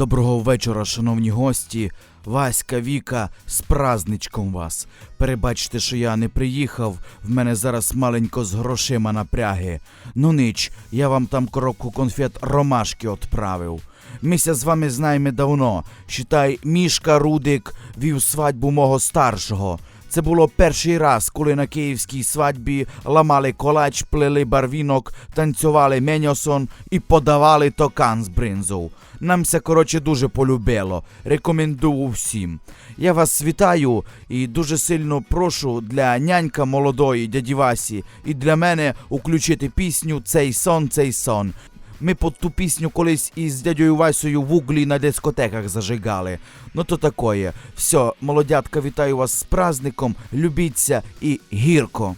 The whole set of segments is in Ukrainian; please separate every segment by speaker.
Speaker 1: Доброго вечора, шановні гості. Васька, Віка, з праздничком вас. Перебачте, що я не приїхав, в мене зараз маленько з грошима напряги. Ну нич, я вам там коробку конфет ромашки отправив. Мися з вами знаємо давно. Считай, Мішка Рудик вів свадьбу мого старшого. Це було перший раз, коли на київській свадьбі ламали колач, плели барвінок, танцювали меньосон і подавали токан з бринзою. Нам це, коротше, дуже полюбило. Рекомендую всім. Я вас вітаю і дуже сильно прошу для нянька молодої дяді Васі і для мене включити пісню Цей сон, цей сон. Ми под ту пісню колись із дядьою Васею в углі на дискотеках зажигали. Ну то такое. Все, молодятка, вітаю вас з праздником, любіться і гірко.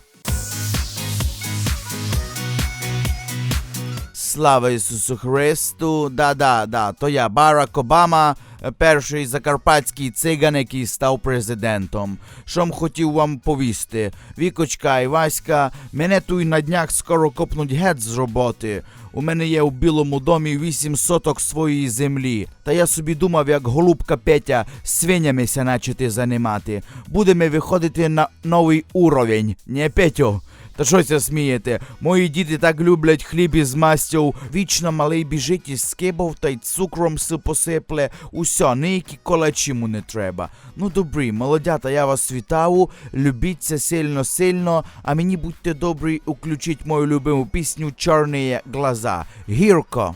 Speaker 1: Слава Ісусу Христу! Да-да, да, то я Барак Обама, перший закарпатський циган, який став президентом. Що хотів вам повісти? Вікочка і Васька, мене тут на днях скоро копнуть геть з роботи. У мене є у Білому домі вісім соток своєї землі. Та я собі думав, як голубка Петя свинями ся начати займати. Будемо виходити на новий уровень, не Петю? Та що це смієте? Мої діти так люблять хліб із мастю. Вічно малий біжить із скибов та й цукром си посипле. Усьо, ніякі колачі йому не треба. Ну добрі, молодята, я вас вітаю. Любіться сильно сильно, а мені будьте добрі, включіть мою любиму пісню Чорні глаза. Гірко.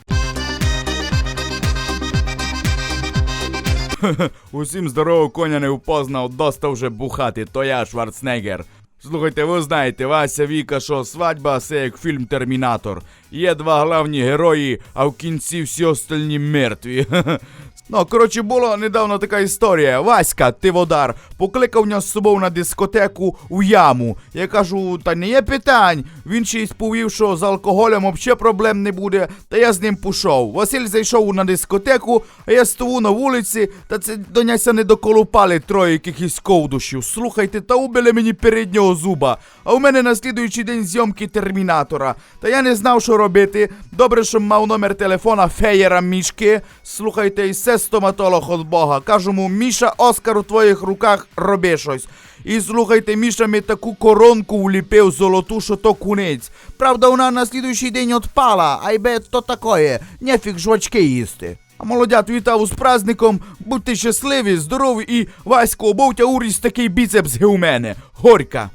Speaker 1: Усім здорового коня не впознав, доста вже бухати, то я Шварценеггер. Слухайте, ви знаєте, Вася Віка, що свадьба це як фільм Термінатор. Є два головні герої, а в кінці всі остальні мертві. Ну, коротше, була недавно така історія. Васька, ти водар, покликав мене з собою на дискотеку у яму. Я кажу, та не є питань. Він ще й сповів, що з алкоголем взагалі проблем не буде, та я з ним пішов. Василь зайшов на дискотеку, а я стою на вулиці, та це до няся не доколупали троє якихось ковдушів. Слухайте, та убили мені переднього зуба. А у мене на слідуючий день зйомки термінатора. Та я не знав, що робити. Добре, що мав номер телефона феєра мішки. Слухайте, і все стоматолог від Бога. Кажу Міша, Оскар у твоїх руках, роби щось. І слухайте, Міша ми таку коронку вліпив золоту, що то кунець. Правда, вона на слідуючий день отпала, а й би то такое, нефіг жвачки їсти. А молодят, вітав з праздником, будьте щасливі, здорові і Васько, обовтя уріс такий біцепс у мене. Горька.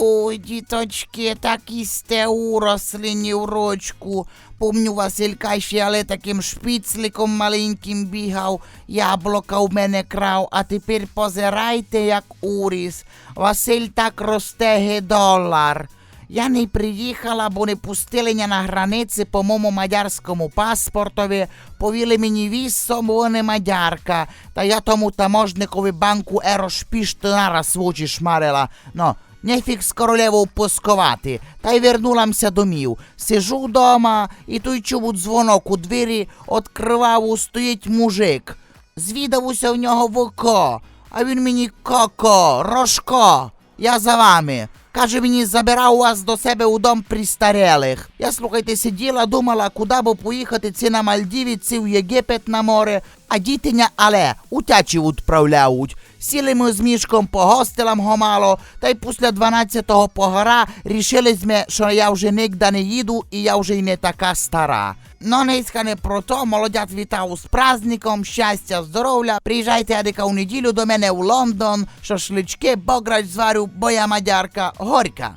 Speaker 2: Юй, діточки, так і сте уросли в рочку. Помню Василька ще, але таким шпіцликом маленьким бігав, яблука в мене крав, а тепер позирайте, як уріс. Василь так ростеге долар. Я не приїхала, бо не пустили мене на границі по моєму мадярському паспортові. Повіли мені вісом, бо не мадярка. Та я тому таможникові банку Ерошпіштинара в очі шмарила. Ну, не фіг з королевою пускувати. Та й вернуламся домів. Сижу вдома, і той чув дзвонок у двері, откривав, стоїть мужик. Звідавуся в нього в а він мені коко, рожко, я за вами. Каже мені, забирав вас до себе у дом пристарелих. Я слухайте, сиділа, думала, куди би поїхати ці на Мальдіві, ці в Єгипет на море, а дітиня але утячі відправляють. Сіли ми з мішком по гостелам гомало, та й після 12-го погора рішили ми, що я вже нігде не їду і я вже й не така стара. Ну, низька не про то, молодят вітав з праздником, щастя, здоров'я. Приїжджайте адика у неділю до мене у Лондон, шашлички, бограч зварю, бо я мадярка, горька.